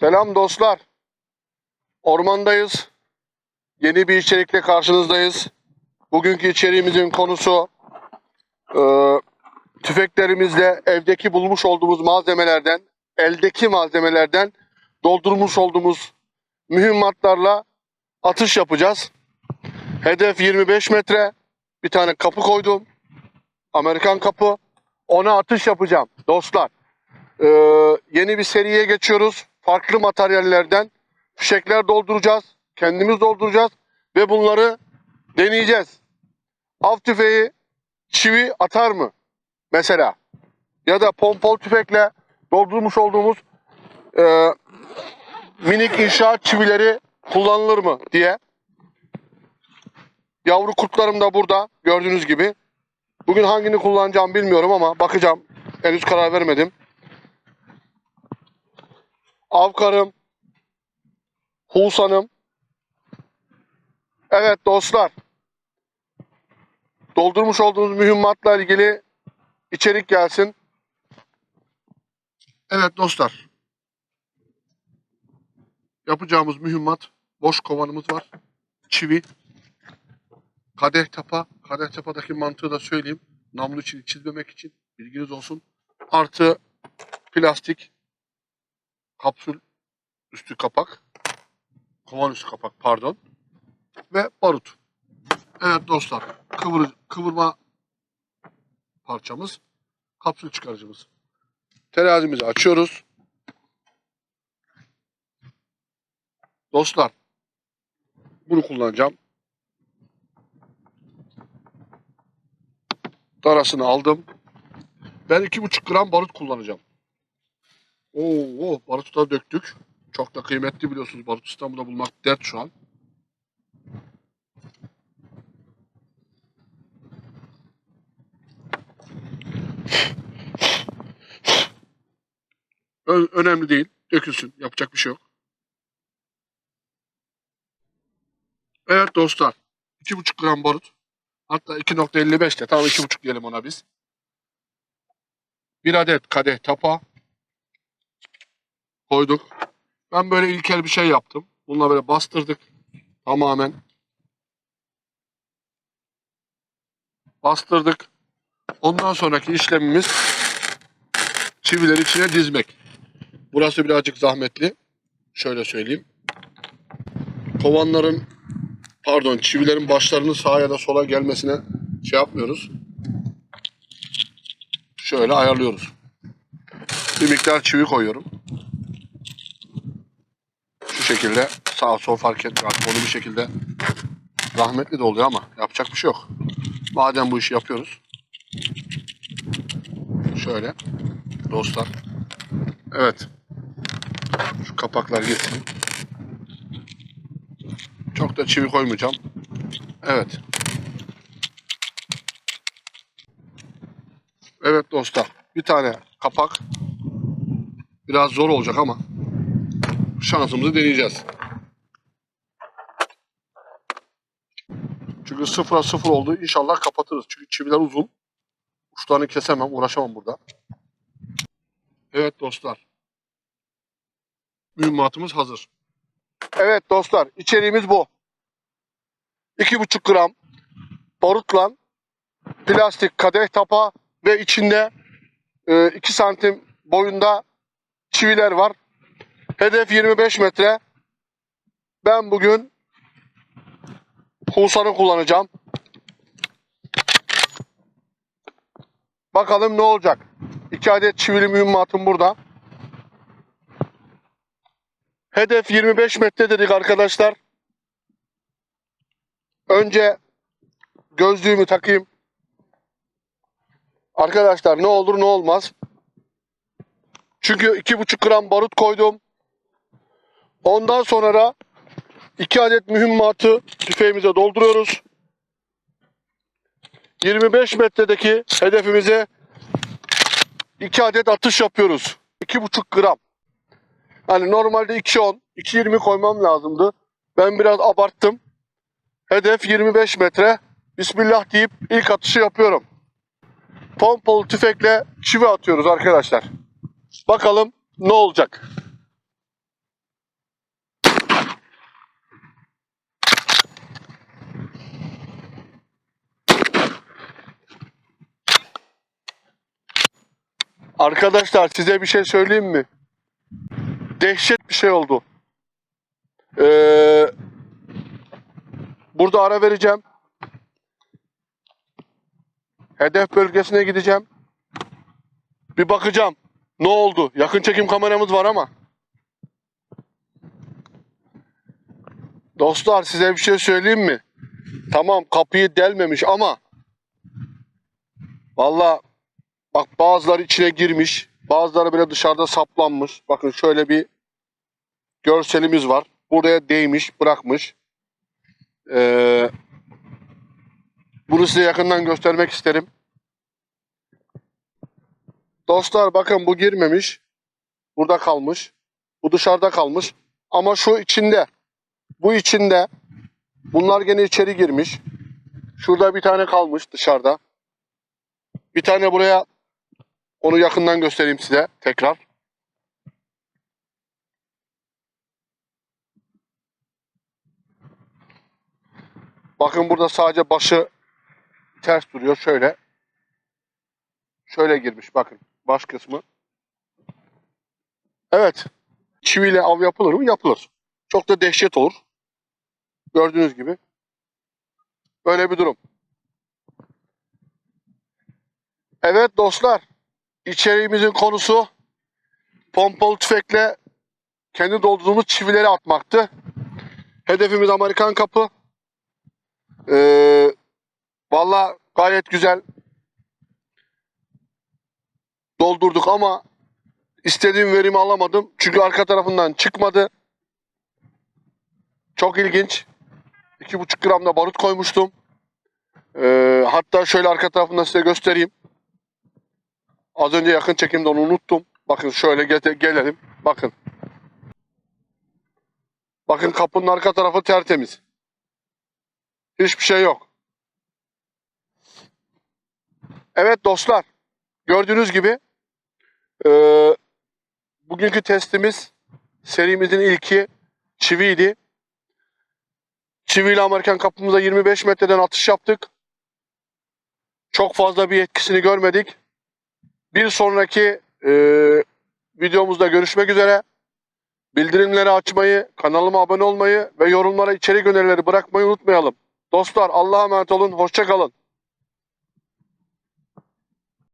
Selam dostlar. Ormandayız. Yeni bir içerikle karşınızdayız. Bugünkü içeriğimizin konusu e, tüfeklerimizle evdeki bulmuş olduğumuz malzemelerden, eldeki malzemelerden doldurmuş olduğumuz mühimmatlarla atış yapacağız. Hedef 25 metre. Bir tane kapı koydum. Amerikan kapı. Ona atış yapacağım dostlar. Ee, yeni bir seriye geçiyoruz. Farklı materyallerden fişekler dolduracağız. Kendimiz dolduracağız ve bunları deneyeceğiz. Av tüfeği çivi atar mı? Mesela. Ya da pompol tüfekle doldurmuş olduğumuz e, minik inşaat çivileri kullanılır mı diye. Yavru kurtlarım da burada gördüğünüz gibi. Bugün hangini kullanacağım bilmiyorum ama bakacağım. Henüz karar vermedim. Avkarım, Husanım. Evet dostlar. Doldurmuş olduğumuz mühimmatla ilgili içerik gelsin. Evet dostlar. Yapacağımız mühimmat boş kovanımız var. Çivi. Kadeh tapa. Kadeh tapadaki mantığı da söyleyeyim. Namlu için çizmemek için bilginiz olsun. Artı plastik kapsül üstü kapak. Kovan üstü kapak pardon. Ve barut. Evet dostlar. Kıvır, kıvırma parçamız. Kapsül çıkarıcımız. Terazimizi açıyoruz. Dostlar. Bunu kullanacağım. Darasını aldım. Ben 2,5 gram barut kullanacağım. Oo, barutu da döktük. Çok da kıymetli biliyorsunuz. Barut İstanbul'da bulmak dert şu an. Ö- önemli değil. Dökülsün. Yapacak bir şey yok. Evet dostlar. 2,5 gram barut. Hatta 2.55 de. Tamam 2,5 diyelim ona biz. Bir adet kadeh tapa koyduk. Ben böyle ilkel bir şey yaptım. Bununla böyle bastırdık. Tamamen. Bastırdık. Ondan sonraki işlemimiz çivileri içine dizmek. Burası birazcık zahmetli. Şöyle söyleyeyim. Kovanların pardon çivilerin başlarının sağa ya da sola gelmesine şey yapmıyoruz. Şöyle ayarlıyoruz. Bir miktar çivi koyuyorum. Şekilde sağ sol fark etmiyor. Onu bir şekilde zahmetli de oluyor ama yapacak bir şey yok. Madem bu işi yapıyoruz. Şöyle dostlar. Evet. Şu kapaklar gitsin. Çok da çivi koymayacağım. Evet. Evet dostlar. Bir tane kapak. Biraz zor olacak ama şansımızı deneyeceğiz. Çünkü sıfıra sıfır oldu. İnşallah kapatırız. Çünkü çiviler uzun. Uçlarını kesemem. Uğraşamam burada. Evet dostlar. Mühimmatımız hazır. Evet dostlar. içeriğimiz bu. 2,5 gram barutla plastik kadeh tapa ve içinde 2 santim boyunda çiviler var. Hedef 25 metre. Ben bugün Husan'ı kullanacağım. Bakalım ne olacak. 2 adet çivili mühimmatım burada. Hedef 25 metre dedik arkadaşlar. Önce gözlüğümü takayım. Arkadaşlar ne olur ne olmaz. Çünkü 2,5 gram barut koydum. Ondan sonra da 2 adet mühimmatı tüfeğimize dolduruyoruz. 25 metredeki hedefimize 2 adet atış yapıyoruz. 2,5 gram. Hani normalde 2.10, 2.20 koymam lazımdı. Ben biraz abarttım. Hedef 25 metre. Bismillah deyip ilk atışı yapıyorum. Pompalı tüfekle çivi atıyoruz arkadaşlar. Bakalım ne olacak? Arkadaşlar size bir şey söyleyeyim mi? Dehşet bir şey oldu. Ee, burada ara vereceğim. Hedef bölgesine gideceğim. Bir bakacağım. Ne oldu? Yakın çekim kameramız var ama. Dostlar size bir şey söyleyeyim mi? Tamam kapıyı delmemiş ama Valla bak bazıları içine girmiş. Bazıları böyle dışarıda saplanmış. Bakın şöyle bir görselimiz var. Buraya değmiş, bırakmış. Ee, bunu size yakından göstermek isterim. Dostlar bakın bu girmemiş. Burada kalmış. Bu dışarıda kalmış. Ama şu içinde. Bu içinde. Bunlar gene içeri girmiş. Şurada bir tane kalmış dışarıda. Bir tane buraya onu yakından göstereyim size tekrar. Bakın burada sadece başı ters duruyor şöyle. Şöyle girmiş bakın baş kısmı. Evet. Çiviyle av yapılır mı? Yapılır. Çok da dehşet olur. Gördüğünüz gibi. Böyle bir durum. Evet dostlar. İçeriğimizin konusu pompalı tüfekle kendi doldurduğumuz çivileri atmaktı. Hedefimiz Amerikan kapı. Ee, Valla gayet güzel doldurduk ama istediğim verimi alamadım. Çünkü arka tarafından çıkmadı. Çok ilginç. 2,5 gram da barut koymuştum. Ee, hatta şöyle arka tarafından size göstereyim. Az önce yakın çekimde onu unuttum. Bakın şöyle gelelim. Bakın. Bakın kapının arka tarafı tertemiz. Hiçbir şey yok. Evet dostlar. Gördüğünüz gibi eee, bugünkü testimiz serimizin ilki çiviydi. Çiviyle Amerikan kapımıza 25 metreden atış yaptık. Çok fazla bir etkisini görmedik. Bir sonraki e, videomuzda görüşmek üzere. Bildirimleri açmayı, kanalıma abone olmayı ve yorumlara içerik önerileri bırakmayı unutmayalım. Dostlar Allah'a emanet olun. Hoşça kalın.